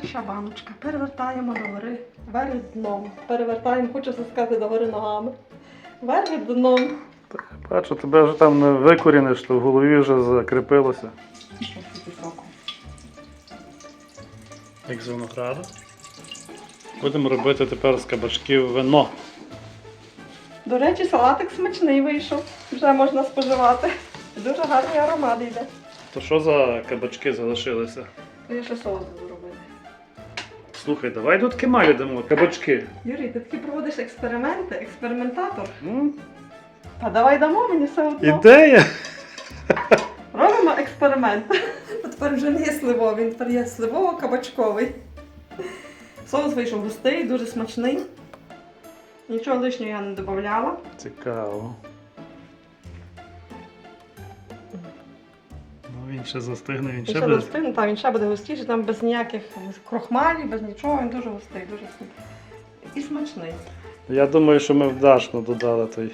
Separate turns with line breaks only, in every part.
Перша баночка. Перевертаємо догори. Вверх дном. Перевертаємо, хочу сказати, догори ногами. Вверх дном.
Бачу, тебе вже там не викоріниш, то в голові вже закріпилося. Як з винограду. Будемо робити тепер з кабачків вино.
До речі, салатик смачний вийшов. Вже можна споживати. Дуже гарний аромат йде.
То що за кабачки залишилися?
Я ще соус буду робити.
Слухай, давай тут кемалі дамо, кабачки.
Юрій, ти такі проводиш експерименти, експериментатор.
Ну,
Та давай дамо мені все одно.
ідея.
Робимо експеримент. Тепер вже не є сливовий, він тепер є сливово-кабачковий. Соус вийшов густий, дуже смачний. Нічого лишнього я не додавала.
Цікаво. Він ще застигне, він ще буде.
достигне, та він ще буде густіший, там без ніяких крохмалів, без нічого, він дуже густий, дуже смачний. І смачний.
Я думаю, що ми вдачно додали той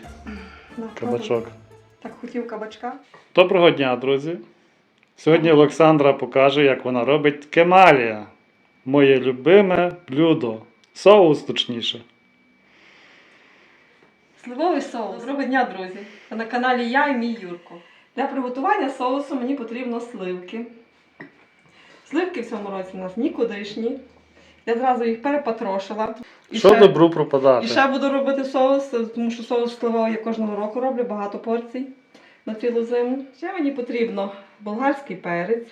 На,
кабачок.
Так хотів кабачка.
Доброго дня, друзі! Сьогодні Олександра покаже, як вона робить кемалія. Моє любиме блюдо. Соус точніше.
Сливовий соус. Доброго дня, друзі! Ви на каналі Я і мій Юрко. Для приготування соусу мені потрібно сливки. Сливки в цьому році у нас нікудишні. Я зразу їх перепатрошила. І
Що
ще-
добру
І
пропадати?
ще буду робити соус, тому що соус сливовий я кожного року роблю, багато порцій на цілу зиму. Ще мені потрібно болгарський перець,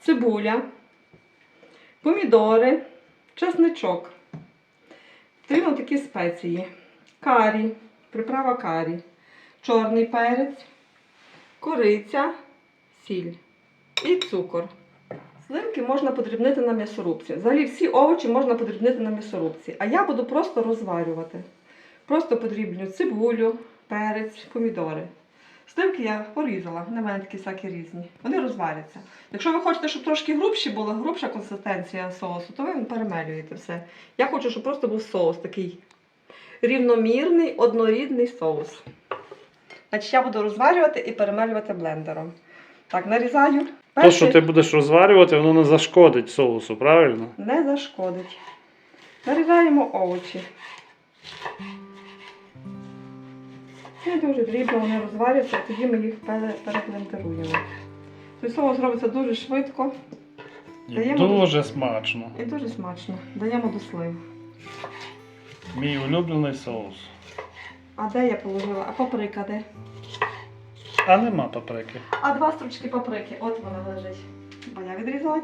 цибуля, помідори, чесничок. Потрібно такі спеції. Карі, приправа карі, чорний перець, кориця, сіль і цукор. Сливки можна подрібнити на м'ясорубці. Взагалі всі овочі можна подрібнити на м'ясорубці. А я буду просто розварювати. Просто подрібню цибулю, перець, помідори. Сливки я порізала, в мене такі всякі різні. Вони розваряться. Якщо ви хочете, щоб трошки грубші була, грубша консистенція соусу, то ви перемелюєте все. Я хочу, щоб просто був соус такий рівномірний, однорідний соус. Значить, я буду розварювати і перемелювати блендером. Так, нарізаю.
То, що ти будеш розварювати, воно не зашкодить соусу, правильно?
не зашкодить. Нарізаємо овочі. Не дуже дрібно вони розваряться, а тоді ми їх пере- переблендеруємо. Цей соус робиться дуже швидко
І
Даємо
дуже смачно.
і дуже смачно. Даємо до слив.
Мій улюблений соус.
А де я положила? А паприка де?
А нема паприки.
А два стручки паприки. От вона лежить. Бо я відрізала.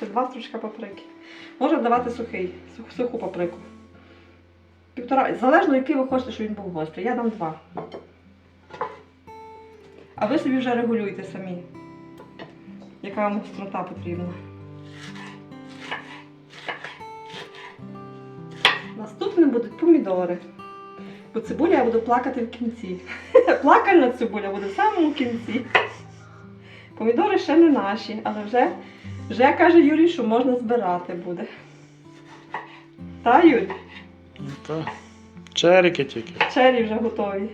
Це два стручка паприки. Можна давати сухий, сух- суху паприку. Півтора. Залежно, який ви хочете, щоб він був гострий. Я дам два. А ви собі вже регулюйте самі, яка вам гострота потрібна. Наступним будуть помідори. Бо цибуля я буду плакати в кінці. Плакальна цибуля буде в самому кінці. Помідори ще не наші, але вже, вже каже Юрій, що можна збирати буде. Та, Юрій?
Ну, Та. Черіки тільки.
Чері вже готові.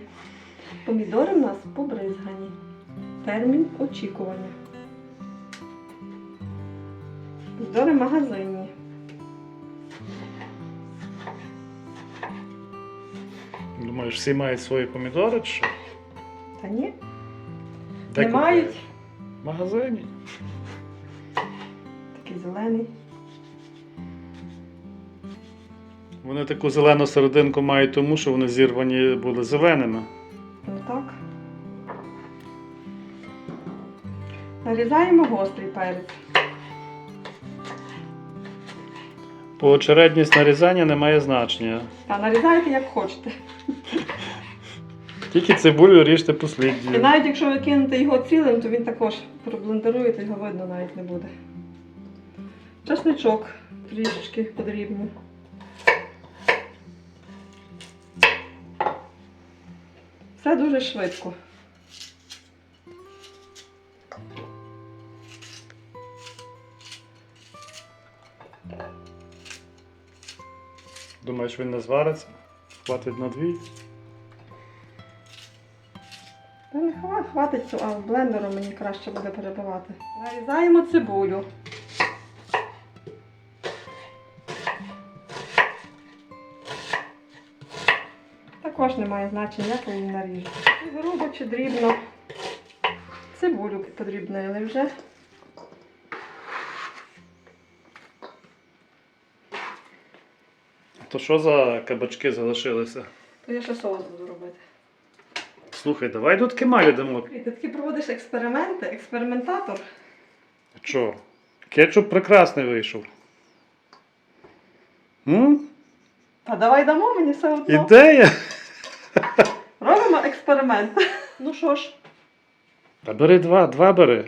Помідори в нас побризгані. Термін очікування. Помідори магазинні.
Думаєш, всі мають свої помідори чи що?
Та ні,
Де
не мають.
В магазині.
Такий зелений.
Вони таку зелену серединку мають тому, що вони зірвані були зеленими.
Ну так. Нарізаємо гострий перець.
Поочередність нарізання не має значення.
Та нарізайте як хочете.
Тільки цибулю ріжте
І навіть якщо ви кинете його цілим, то він також проблендеруєте, його видно навіть не буде. Чесничок трішечки подрібню. Все дуже швидко.
Думаю, що він не звариться? Хватить на дві.
Та не хватить, цього, а блендером мені краще буде перебивати. Нарізаємо цибулю. Також немає значення, як її наріжу. Грубо чи дрібно. Цибулю подрібнили вже.
То що за кабачки залишилися?
То я ще соус буду робити.
Слухай, давай тут кемалі дамо.
І ти такі проводиш експерименти, експериментатор.
Що? Кетчуп прекрасний вийшов. М?
Та давай дамо мені все одно.
Ідея?
Робимо експеримент. Ну що ж,
Та бери два, два бери.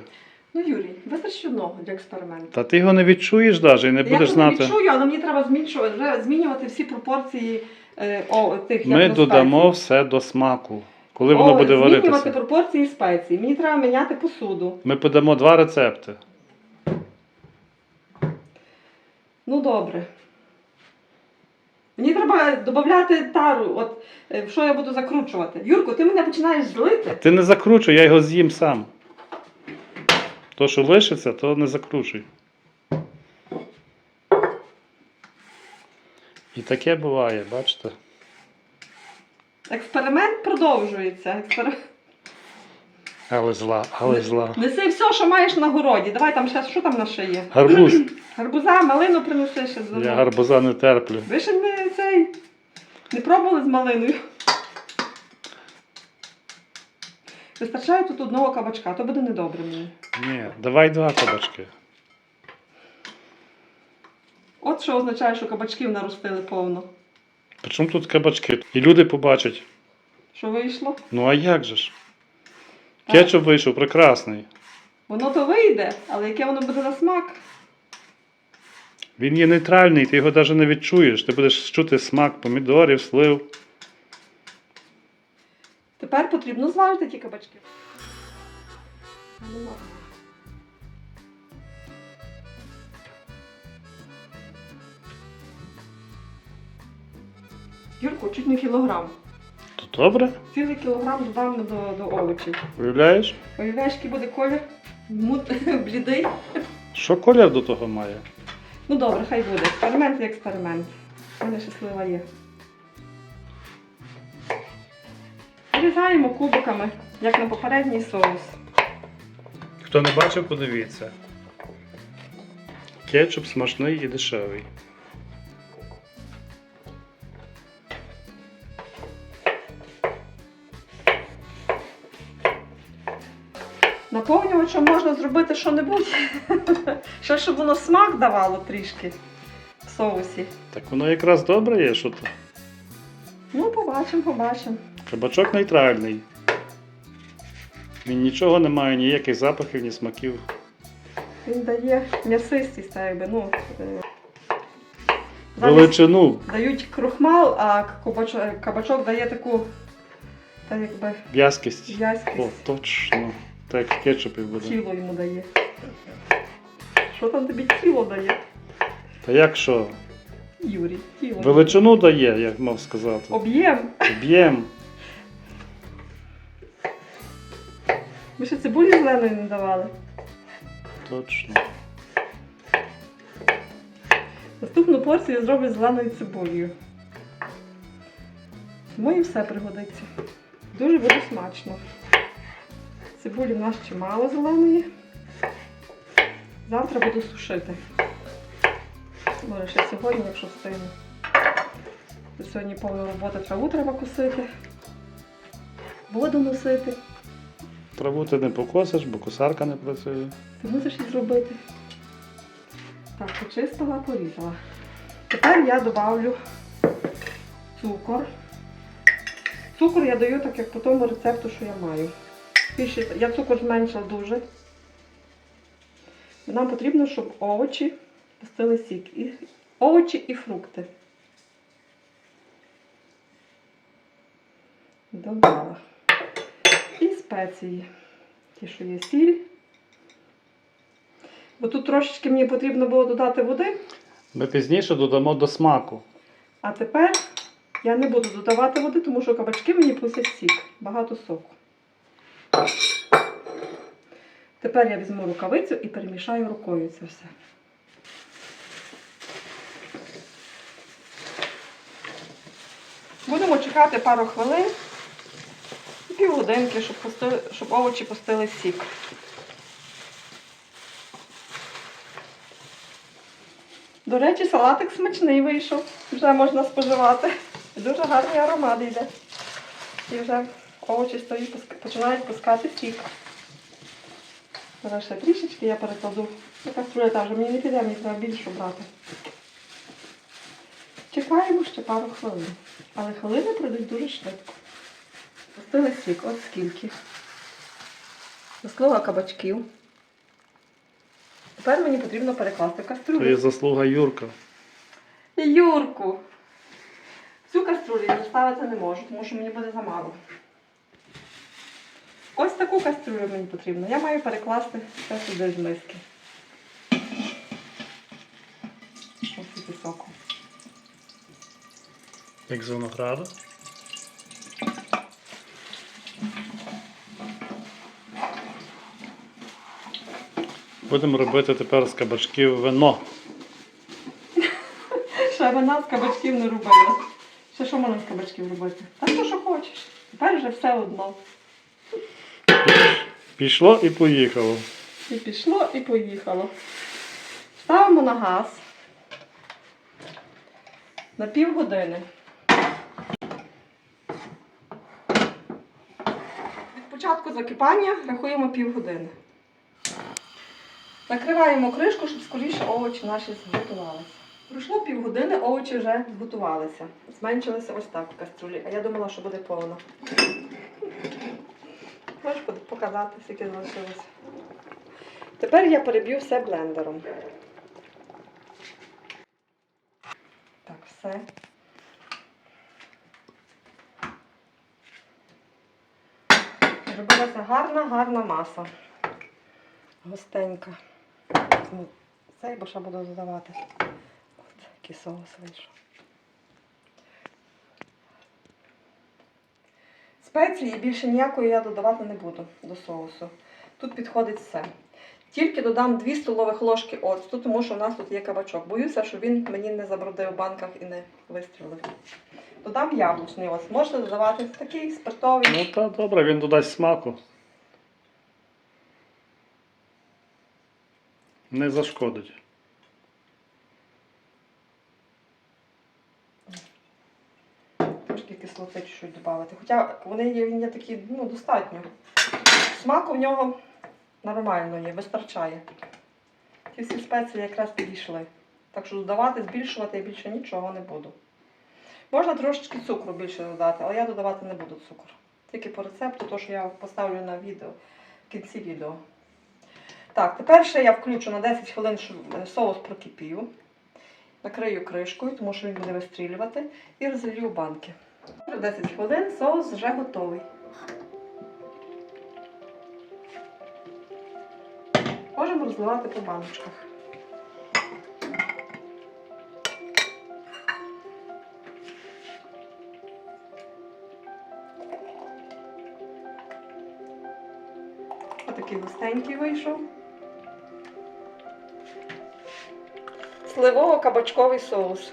Ну Юрій, вистачить одного для експерименту.
Та ти його не відчуєш навіть і не
Я
будеш
тут
знати.
відчую, але мені треба вже змінювати всі пропорції е, о, тих
Ми
як
додамо
спеції.
все до смаку, коли воно
О,
буде
Змінювати
варитися.
пропорції спецій. Мені треба міняти посуду.
Ми подамо два рецепти.
Ну добре. Мені треба додати тару, от е, що я буду закручувати. Юрко, ти мене починаєш злити.
Ти не закручуй, я його з'їм сам. То, що лишиться, то не закручуй. І таке буває, бачите?
Експеримент продовжується. Експеримент.
Але зла, але зла.
Неси все, що маєш на городі. Давай там ще, що там на ще є?
Гарбуз.
Гарбуза, малину принеси ще з
Я гарбуза не терплю.
Ви ще не цей. Не пробували з малиною. Вистачає тут одного кабачка, то буде недобре мені.
Ні, давай два кабачки.
От що означає, що кабачків наростили повно.
Причому тут кабачки? І люди побачать.
Що вийшло?
Ну а як же ж? Кетчуп вийшов прекрасний.
Воно то вийде, але яке воно буде на смак?
Він є нейтральний, ти його навіть не відчуєш. Ти будеш чути смак помідорів, слив.
Тепер потрібно зважити ті кабачки. Юрку, чуть не кілограм.
То добре?
Цілий кілограм додам до, до овочів.
Уявляєш?
Уявляєш, який буде колір? Мут, блідий.
Що колір до того має?
Ну добре, хай буде. Експеримент є експеримент. У мене щаслива є. Нарізаємо кубиками, як на попередній соус.
Хто не бачив, подивіться. Кетчуп смачний і дешевий.
Наповнювачем можна зробити що-небудь. Ще щоб воно смак давало трішки в соусі.
Так воно якраз добре є, що то.
Ну, побачимо, побачимо.
Кабачок нейтральний. Він нічого не має, ніяких запахів, ні смаків.
Він дає м'ясистість, так якби, ну. е,
Величину,
Дають крухмал, а кабачок, кабачок дає таку, так якби,
в'язкість. О, точно. Так як в кетчупі буде.
Тіло йому дає. Що там тобі тіло дає?
Та як що?
Юрій, тіло.
Величину дає, як мав сказати.
Об'єм.
Об'єм.
Ми ще цибулі зеленої не давали.
Точно.
Наступну порцію я зроблю зеленою цибулею. Тому і все пригодиться. Дуже буде смачно. Цибулі в нас чимало зеленої. Завтра буду сушити. Може, ще сьогодні, якщо встигну. Сьогодні повна робота траву треба косити, воду носити.
Траву ти не покосиш, бо косарка не працює.
Ти мусиш її зробити. Так, почистила, порізала. Тепер я добавлю цукор. Цукор я даю так, як по тому рецепту, що я маю. Я цукор зменшила дуже. Нам потрібно, щоб овочі пустили сік. І, овочі і фрукти. Додала. Спеції. Ті, що є сіль. Бо тут трошечки мені потрібно було додати води,
Ми пізніше додамо до смаку.
а тепер я не буду додавати води, тому що кабачки мені пустять сік, багато соку. Тепер я візьму рукавицю і перемішаю рукою це все. Будемо чекати пару хвилин півгодинки, щоб, пустили, щоб овочі пустили сік. До речі, салатик смачний вийшов. Вже можна споживати. Дуже гарний аромат йде. І вже овочі стої, пуск- починають пускати сік. Зараз ще трішечки я перекладу. Ну, каструля та вже мені не піде, мені треба більше брати. Чекаємо ще пару хвилин. Але хвилини пройдуть дуже швидко. Пустили сік, от скільки. Розклала кабачків. Тепер мені потрібно перекласти в
То є заслуга Юрка.
Юрку! Цю каструлю я доставити не можу, тому що мені буде замало. Ось таку каструлю мені потрібно. Я маю перекласти все сюди з миски. Ось скільки соку.
Як з винограду. Будемо робити тепер з кабачків вино.
Ще вина з кабачків не робила. Ще що можна з кабачків робити? Та що, що хочеш. Тепер вже все одно.
Пішло і поїхало.
І пішло, і поїхало. Ставимо на газ на півгодини. Від початку закипання рахуємо півгодини. Накриваємо кришку, щоб скоріше овочі наші зготувалися. Пройшло півгодини, овочі вже зготувалися. Зменшилися ось так в каструлі, а я думала, що буде повно. Можеш показати, скільки залишилося. Тепер я переб'ю все блендером. Так, все. Зробилася гарна, гарна маса. Густенька. Ну, Цей, бо ще буду додавати. От, який соус вийшов. Спеції більше ніякої я додавати не буду до соусу. Тут підходить все. Тільки додам 2 столових ложки оцту, тому що в нас тут є кабачок. Боюся, що він мені не забродив в банках і не вистрілив. Додам яблучний оцт. Можете додавати такий спиртовий.
Ну та добре, він додасть смаку. Не зашкодить.
Трошки кислоти чуть додати. Хоча вони є, є такі, ну, достатньо. Смаку в нього нормально є, вистачає. Ті всі спеції якраз підійшли. Так що додавати, збільшувати я більше нічого не буду. Можна трошечки цукру більше додати, але я додавати не буду цукру. Тільки по рецепту, то що я поставлю на відео, в кінці відео. Так, тепер ще я включу на 10 хвилин, щоб е, соус прокипів. Накрию кришкою, тому що він буде вистрілювати, і розлью банки. Вже 10 хвилин соус вже готовий. Можемо розливати по баночках. Отакий густенький вийшов. Сливово-кабачковий соус.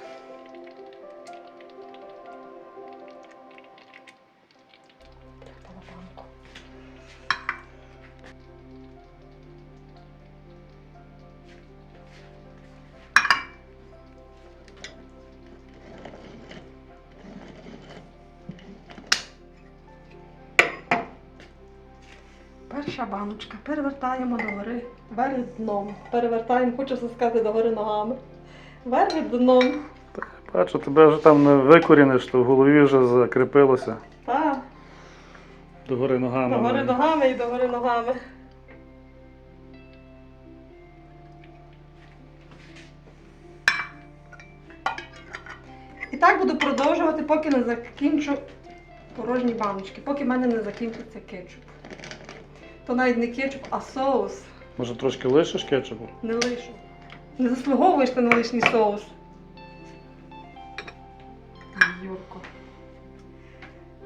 Перша баночка. Перевертаємо догори. Вверх дном. Перевертаємо, хочу сказати, догори ногами. Дном.
Бачу, тебе вже там не викоріниш, то в голові вже закріпилося
Так.
догори ногами.
Догори ногами і догори ногами. І так буду продовжувати, поки не закінчу порожні баночки, поки в мене не закінчиться кетчуп. То навіть не кетчуп, а соус.
Може трошки лишиш кетчупу?
Не лишу. Не заслуговуєш ти на лишній соус. Ай, Юрко.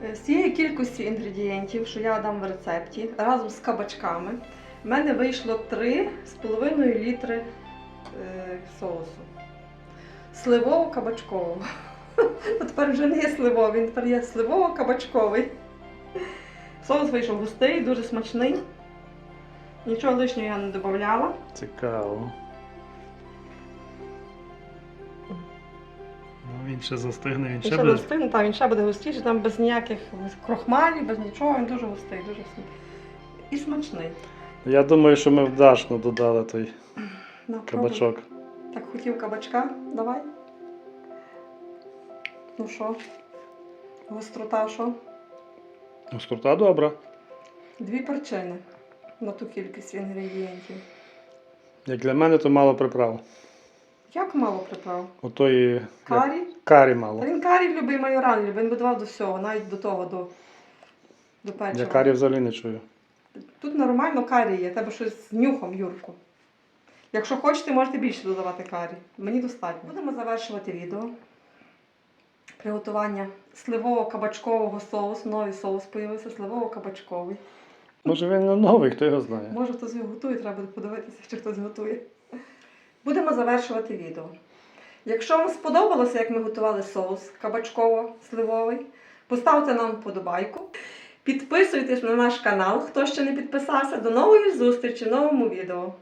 Е, З цієї кількості інгредієнтів, що я дам в рецепті, разом з кабачками, в мене вийшло 3,5 літри е, соусу. Сливово-кабачкового. А тепер вже не є сливовий, він тепер є сливово-кабачковий. Соус вийшов густий, дуже смачний. Нічого лишнього я не додавала.
Цікаво. Він ще застигне, він
Він
ще
ще
буде.
густий, та він ще буде густіший, там без ніяких крохмалів, без нічого, він дуже густий, дуже смачний. І смачний.
Я думаю, що ми вдачно додали той
На, пробуй.
кабачок.
Так хотів кабачка, давай. Ну що? Гострота що?
Гострота добра.
Дві перчини на ту кількість інгредієнтів.
Як для мене, то мало приправ.
Як мало приправ?
Отої
Карі?
карі мало.
Він карі любий майоран, любий, він додавав до всього, навіть до того, до, до печива.
Я карі взагалі не чую.
Тут нормально карі є, тебе щось з нюхом, Юрку. Якщо хочете, можете більше додавати карі. Мені достатньо. Будемо завершувати відео. Приготування сливово-кабачкового соусу. Новий соус появився, сливово-кабачковий.
Може він не новий, хто його знає.
Може хтось його готує, треба буде подивитися, чи хтось готує. Будемо завершувати відео. Якщо вам сподобалося, як ми готували соус кабачково-сливовий, поставте нам вподобайку. Підписуйтесь на наш канал, хто ще не підписався. До нової зустрічі в новому відео.